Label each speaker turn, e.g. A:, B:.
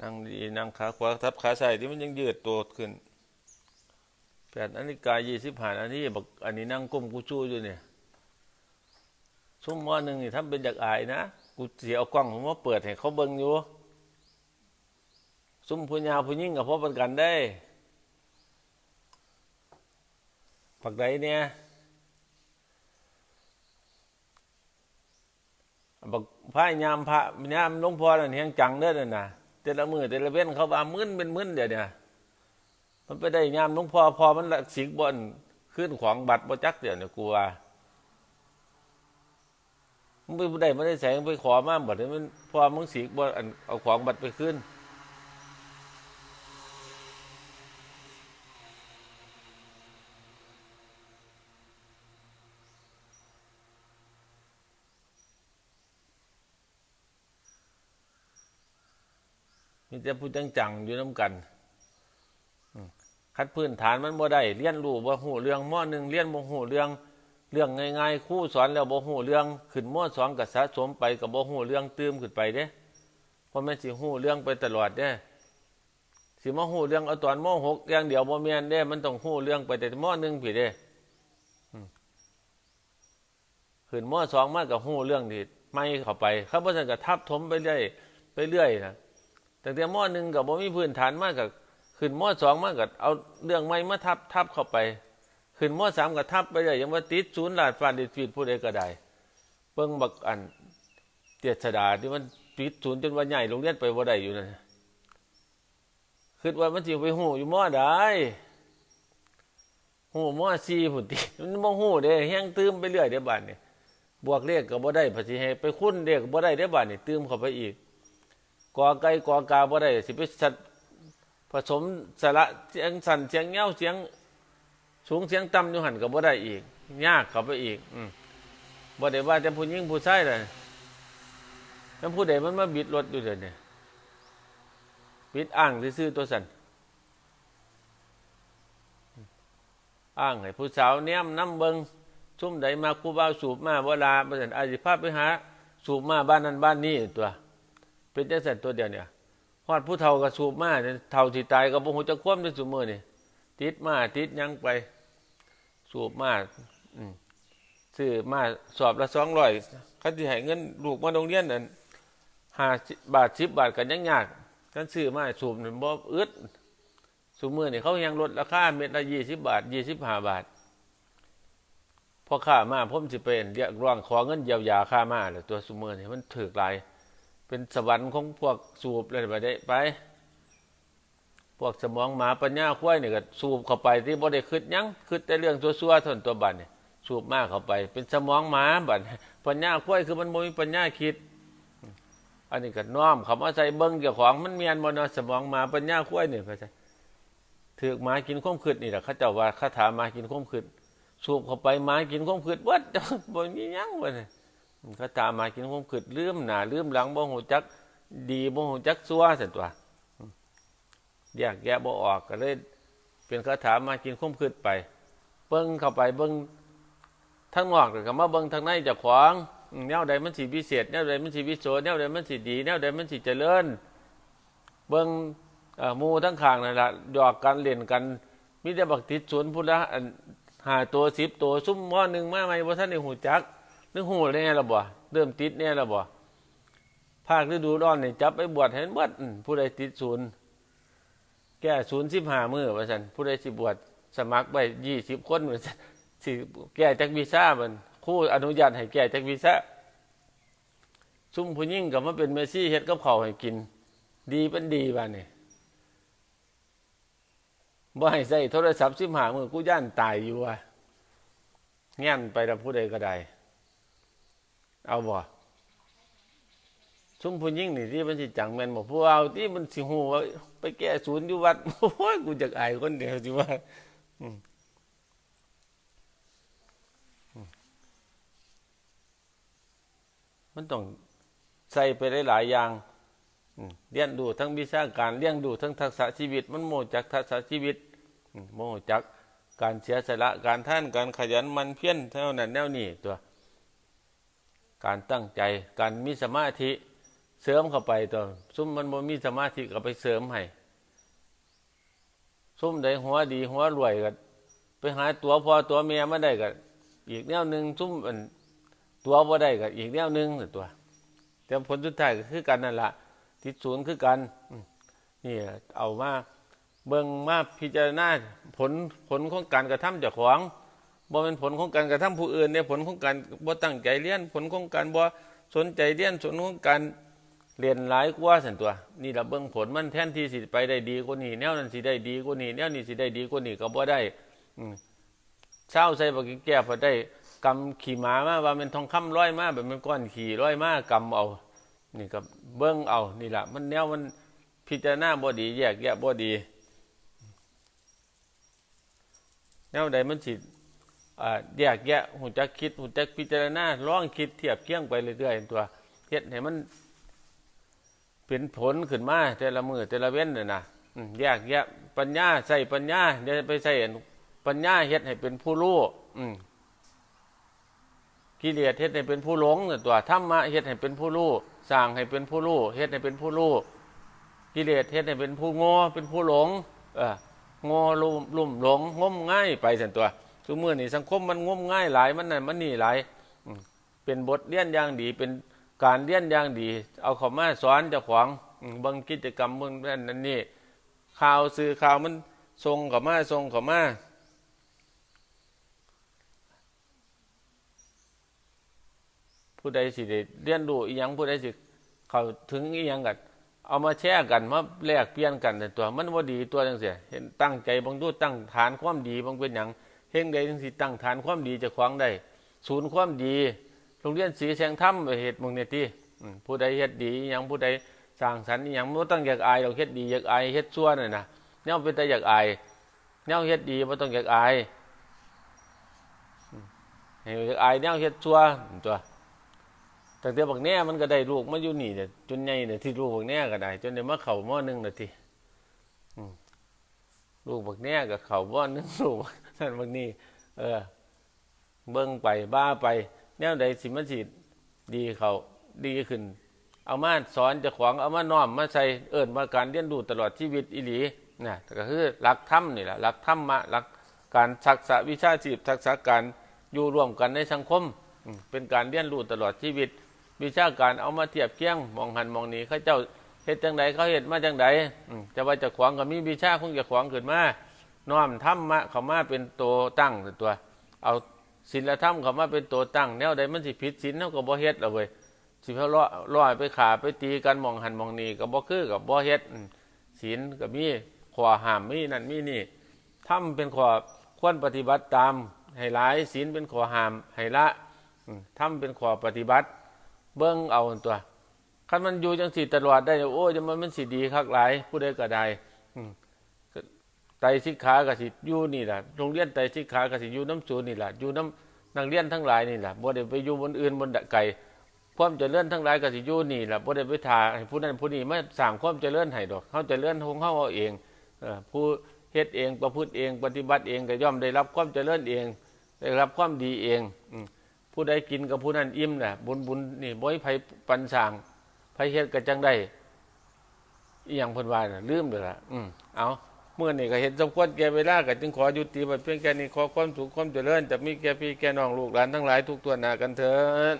A: นั่งดีนั่งขาขวาทับขาใส่ที่มันยังยืดตัวขึ้นแปดนาฬิกายี่สิบห้านาทีบอกอันนี้นั่งก้มกูชู้อยู่เนี่ยชั่วโมงหนึ่งนี่ทำเป็นจากอายนะกูเสียเอากล้องผมว่าเปิดให้เขาเบิ่งอยู่ซุ่มผู้ยาวผู้ยิ่งกับพ่อประกันได้ปักใดเนี่ย บักพายยามพระยามหลวงพ่อนั่นเฮียงจังเด้อนั่นน่ะแต่ละมือแต่ละเว้นเขาว่ามึนเป็นมึนเดี๋ยวเนี่ยมันไปได้ยามหลวงพ่อพอมันละสิกบนขึ้นของบัตรบ่จักเดี๋ยวเนี่ยกูว่ามึงไปได้ไม่ได้แสงไปขอมาบัดนี้มันพอมึงสิกบ่นเอาของบัตรไปขึ้น มีแต่ผู้จังจังๆอยู่น้ำกันคัดพื้นฐานมันบ่ได้เรียนรู้บ่หูเรื่องมอหนึ่งเรียนบ่หูเรื่องเรื่องง่ายๆคู่สอนแล้วบ่หูเรื่องขึ้นมอสองก็สะสมไปก็บ่หูเรื่องเติมขึ้นไปเด้เพราะแม่นสิหูเรื่องไปตลอดเด้สิมาหูเรื่องเอาตอนมหกอย่างเดียวบ่แม่นเด้มันต้องหูเรื่องไปแต่มหนึ่งพี่เด้ขึ้นมสองมาก็หูเรื่องที่ไม่เข้าไปครับเพราะฉะนั้นก็ทับถมไปเรื่อยไปเรื่อยนะ แต่แต่ม้อหนึ่งกับบ่มีพื้นฐานมากกับขึ้นม้อสองมากกับเอาเรื่องใหม่มาทับทับเข้าไป ขึ้นม้อสามกับทับไปเลยยังว่าติดศูนย์ลาดฟานดิฟีดผู้ใดก็ได้เบิ่งบักอันเตียชดาที่มันติดศูนย์จนว่าใหญ่โรงเรียนไปบ่ได้อยู่นั่นคิดว่ามันสิไปหูอยู่ม้อใดหูม้อซีผุนติมันบ่หูเด้แห้งตื้มไปเรื่อยเด้บาดนี่บวกเลขก็บ่ได้ภาษีให้ไปคุ้นเลขก็บ่ได้เด้บาดนี่ตื้มเข้าไปอีก กอไก่กอกาบ่ได้สิไปสัตผสมสระเสียงสั่นเสียงเงี้ยวเสียงสูงเสียงต่ำอยู่หันก็บ่ได้อีก ยากเข้าไปอีก อืบ่ได้ว่าแต่ผู้หญิงผู้ชายเลยแล้วผู้ใดมันมาบิดรถอยู่เดี๋ยวนี้บิดอ้างซื่อตัวสันอ้างให้ผู้สาวเนี้ยมน้ำเบิงซุ่มใดมาคูบ้าวสูบมาเวลาประสันอาสิภาพไปหา สูบมาบ้านนั้นบ้านนี้ตัว เป็นจังสันตัวเดียวเนี่ยฮอดผู้เฒ่าก็สูบมาเนี่ยเฒ่าที่ตายก็บ่ฮู้จักความในซุมื้อนี่ติดมาติดยังไปสูบมาอืมซื้อมาสอบละ200คันสิให้เงินลูกมาโรงเรียนนั่น5บาท10บาทก็ยังยากคันซื้อมาสูบนี่บ่อึดซุมื้อนี่เขายังลดราคาเม็ดละ20บาท25บาทพอค่ามาผมสิเป็นเรียกร้องขอเงินเยียวยาค่ามาแล้วตัวซุมื้อนี่มันถูกหลาย เป็นสวรรค์ของพวกสูบอะไรไปได้ไป พวกสมองหมาปัญญาควายเนี่ยก็สูบเข้าไปที่บ่ได้คิดยังคิดแต่เรื่องซัวๆทนตัวบัดเนี่ยสูบมากเข้าไป เป็นสมองหมาบัดปัญญาควายคือมันมีปัญญาคิด อันนี้ก็น้อมคำว่าใส่เบิ้งเจ้าของมันเมียนบนสมองหมาปัญญาควายเนี่ยเข้าใจถือหมากินข้อมขืดนี่แหละเขาเจ้าว่าคาถาหมากินข้อมขืดสูบเข้าไปหมากินข้อมขืดเบิดบ่มียังบ่เนี่ย เขาตามมากินความขืดลืมหนาลืมหลังบ่หูจัก ดีบ่หูจักซัวสันตัวแยกแยะบ่ออกก็เลยเป็นคาถามากินความขืดไป เบิ้งเข้าไปเบิ้งทั้งนอกก็มาเบิ้งทางในจากของแนวใดมันสิพิเศษแนวใดมันสิวิโสแนวใดมันสิดีแนวใดมันสิเจริญ เบิ้งมูทั้งข้างนั่นละหยอกกันเล่นกันมีแต่บักติดสวนพุ่นละหาตัวสิบตัวซุ่มหม้อหนึ่งมาใหม่บ่ทันได้หูจัก นึกหูแน่ละบ่เริ่มติดแน่ละบ่ภาคฤดูร้อนนี่จับไปบวชเห็นบวชผู้ใดติดศูนย์แก้ศูนย์สิบห้ามือว่าสันผู้ใดสิบวชสมัครไปยี่สิบคนว่าสันสิแก้จากวีซ่ามันคู่อนุญาตให้แก้จากวีซ่าซุ่มผู้ยิ่งกับมาเป็นเมซี่เฮ็ดกับเขาวให้กิน ดีเป็นดีบ้านนี่บ่ให้ใส่โทรศัพท์สิบห้ามือกูย่านตายอยู่ว่ะแง่นไปแล้วผู้ใดก็ได้ เอาบ่ซุ่มผู้ยิ่งนี่ที่มันสิจังแม่นบ่ผู้เอาที่มันสิฮู้ว่าไปแก้ศูนย์อยู่วัดโอ้ยกูจักอายคนเดียวสิว่าอมันต้องใส่ไปได้หลายอย่างเรียนดูทั้งวิชาการเรียนดูทั้งทักษะชีวิต มันโมจักทักษะชีวิตโมจักการเสียสละการท่านการขยันมันเพี้ยรเท่านั้นแนวนี้ตัว การตั้งใจ การมีสมาธิเสริมเข้าไปตัวซุ่มมันบ่มีสมาธิก็ไปเสริมให้ซุ่มใดหัวดีหัวรวยก็ไปหาตัวพอตัวเมียมาได้ก็อีกแนวหนึ่งซุ่มอันตัวบ่ได้ก็อีกแนวหนึ่งนั่นตัว แต่ผลสุดท้ายก็คือกันนั่นแหละทิศศูนย์คือกันนี่เอามาเบิ่งมาพิจารณาผลผลของการกระทำเจากของ บ่เป็นผลของการกระทำผู้อื่นเนี่ยผลของการบ่ตั้งใจเรียนผลของการบ่สนใจเรียนผลของการเรียนหลายกว่าสันตัว นี่ละเบิ่งผลมันแทนที่สิไปได้ดีกว่านี้แนวนั้นสิได้ดีกว่านี้แนวนี้สิได้ดีกว่านี้ก็บ่ได้อืมเช้าใส่บักแก้พอได้กำขี่ม้ามาว่าเป็นทองคำร้อยมาแบบเป็นก้อนขี่ร้อยมากำเอา นี่ก็เบิ้งเอา นี่แหละมันแนวมันพิจารณาบ่ดี แยกแยะบ่ดี แนวใดมันสิ แยกแยะหูจักคิดหูจักพิจารณาลองคิดเทียบเคียงไปเรื่อยๆตัวเฮ็ดให้มันเป็นผลขึ้นมาแต่ละมือแต่ละเว้นน่ะนะอืมแยกแยะปัญญาใส่ปัญญาเดี๋ยวไปใส่อันปัญญาเฮ็ดให้เป็นผู้รู้กิเลสเฮ็ดให้เป็นผู้หลงน่ะตัวธรรมะเฮ็ดให้เป็นผู้รู้สร้างให้เป็นผู้รู้เฮ็ดให้เป็นผู้รู้กิเลสเฮ็ดให้เป็นผู้โง่เป็นผู้หลง เออโง่ลุ่มลุ่มหลงงมง่ายไปสันตัว ทุกมื่อนี่สังคมมันงมง่ายหลายมันนั่นมันนี่หลายเป็นบทเรียนอย่างดี เป็นการเรียนอย่างดี เอาเขามาสอนจ้าของบางกิจกรรมบางนั่นนั่นนี่ข่าวสื่อข่าวมันส่งเขามาส่งเขามาผู้ใดสิได้เรียนรู้อีหยังผู้ใดสิเขาถึงอีหยังกันเอามาแชร์กันมาแลกเปลี่ยนกันแต่ตัว มันว่าดีตัวจังเสียเห็นตั้งใจบางดูตั้งฐานความดีบางเป็นอย่าง เฮงใดจังสิตั้งฐานความดีจะขวางได้ศูนย์ความดี โรงเรียนศรีแสงธรรมเหตุมงเนี่ยที่ผู้ใดเฮ็ดดีอหยังผู้ใดสร้างสรรค์อหยังบ่ต้องอยากอายเราเฮ็ดดีอยากอายเฮ็ดชั่วน่ะนะแนวเป็นแต่อยากอายแนวเฮ็ดดีบ่ต้องอยากอายอืมให้อยากอายแนวเฮ็ดชั่วตัวตั้งแต่บักแน่มันก็ได้ลูกมาอยู่นี่เนี่ยจนใหญ่เนี่ยที่ลูกบักแน่ก็ได้ จนได้มาเข่าหม้อหนึงนาที ลูกบักแน่ก็เขาหม้อหนึงลูกนั่นบักนี่เออ เบิ่งไปบ้าไป แนวใดสิมันสิดีเขาดีขึ้น เอามาสอนจะขวางเอามาน้อมมาใส่เอิญมาการเรียนรู้ตลอดชีวิตอีหลีนะก็คือหลักธรรมนี่แหละหลักธรรมะหลักการทักษะวิชาชีพทักษะการอยู่ร่วมกันในสังคม เป็นการเรียนรู้ตลอดชีวิต วิชาการเอามาเทียบเคียงมองหันมองนี้เขาเจ้า เฮ็ดจังใดเขาเฮ็ดมาจังใดจะว่าจะขวางก็มีวิชาคงจะขวางขึ้นมาน้อมธรรมะเขามาเป็นตัวตั้งตัว เอาศีลธรรมเขามาเป็นตัวตั้ง แนวใดมันสิผิดศีลเฮาก็บ่เฮ็ดเอาเว้ยสิเพาล้อล้อยไปขาไปตีกันมองหันมองนี้ก็บ่คือกับบ่เฮ็ดศีลก็มีข้อห้ามมีนั่นมีนี่ธรรมเป็นข้อควรปฏิบัติตามให้หลายศีลเป็นข้อห้ามให้ละธรรมเป็นข้อปฏิบัติ เบิ้งเอาตัว คันมันอยู่จังสีตลอดได้ โอ้จะมันมันสิดีคักหลายผู้ใดก็ได้ไตสิกขากสิอยู่นี่แหละโรงเรียนไตสิกขากสิอยู่น้ำศูนย์นี่แหละอยู่น้ำนักเรียนทั้งหลายนี่แหละบ่ได้ไปอยู่บนอื่นบนไก่ความเจริญทั้งหลายกสิอยู่นี่แหละบ่ได้ไปทาให้ผู้นั้นผู้นี้ไมาสร้างความเจริญให้ดอกเขาเจริญของเขาเอาเองผู้เฮ็ดเองประพฤติเอง ปฏิบัติเองก็ย่อมได้รับความเจริญเอง ได้รับความดีเองผู้ใดกินกับผู้นั้นอิ่มน่ะบุญบุญนี่บ่ให้ไผปันสร้ พระเฮ็ดก็จังได้อีหยังเพิ่นว่าน่ะลืมเด้อล่ะอืมเอาเมื่อนี่ก็เห็นสมควรแก่เวลาก็จึงขอยุติไว้เพียงแค่นี้ขอความสุขความเจริญจะมีแก่พี่แก่น้องลูกหลานทั้งหลายทุกตัวหน้ากันเถิด